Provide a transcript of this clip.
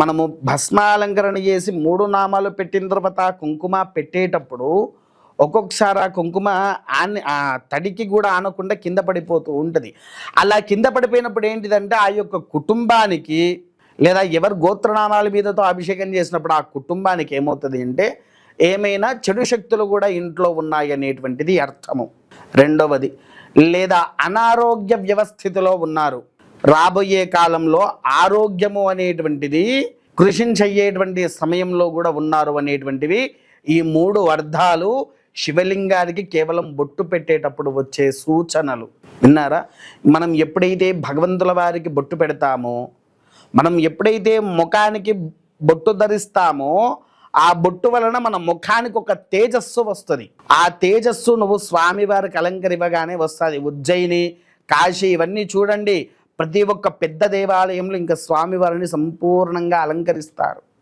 మనము భస్మాలంకరణ చేసి మూడు నామాలు పెట్టిన తర్వాత కుంకుమ పెట్టేటప్పుడు ఒక్కొక్కసారి ఆ కుంకుమ ఆని ఆ తడికి కూడా ఆనకుండా కింద పడిపోతూ ఉంటుంది. అలా కింద పడిపోయినప్పుడు ఏంటిదంటే ఆ యొక్క కుటుంబానికి లేదా ఎవరు గోత్రనామాల మీదతో అభిషేకం చేసినప్పుడు ఆ కుటుంబానికి ఏమవుతుంది అంటే ఏమైనా చెడు శక్తులు కూడా ఇంట్లో ఉన్నాయి అనేటువంటిది అర్థము. రెండవది లేదా అనారోగ్య వ్యవస్థితిలో ఉన్నారు. రాబోయే కాలంలో ఆరోగ్యము అనేటువంటిది కృషించయ్యేటువంటి సమయంలో కూడా ఉన్నారు అనేటువంటివి ఈ మూడు అర్థాలు శివలింగానికి కేవలం బొట్టు పెట్టేటప్పుడు వచ్చే సూచనలు. విన్నారా? మనం ఎప్పుడైతే భగవంతుల వారికి బొట్టు పెడతామో మనం ఎప్పుడైతే ముఖానికి బొట్టు ధరిస్తామో ఆ బొట్టు వలన మన ముఖానికి ఒక తేజస్సు వస్తుంది. ఆ తేజస్సు నువ్వు స్వామివారికి అలంకరివ్వగానే వస్తుంది. ఉజ్జయిని కాశీ ఇవన్నీ చూడండి. ప్రతి ఒక్క పెద్ద దేవాలయంలో ఇంకా స్వామివారిని సంపూర్ణంగా అలంకరిస్తారు.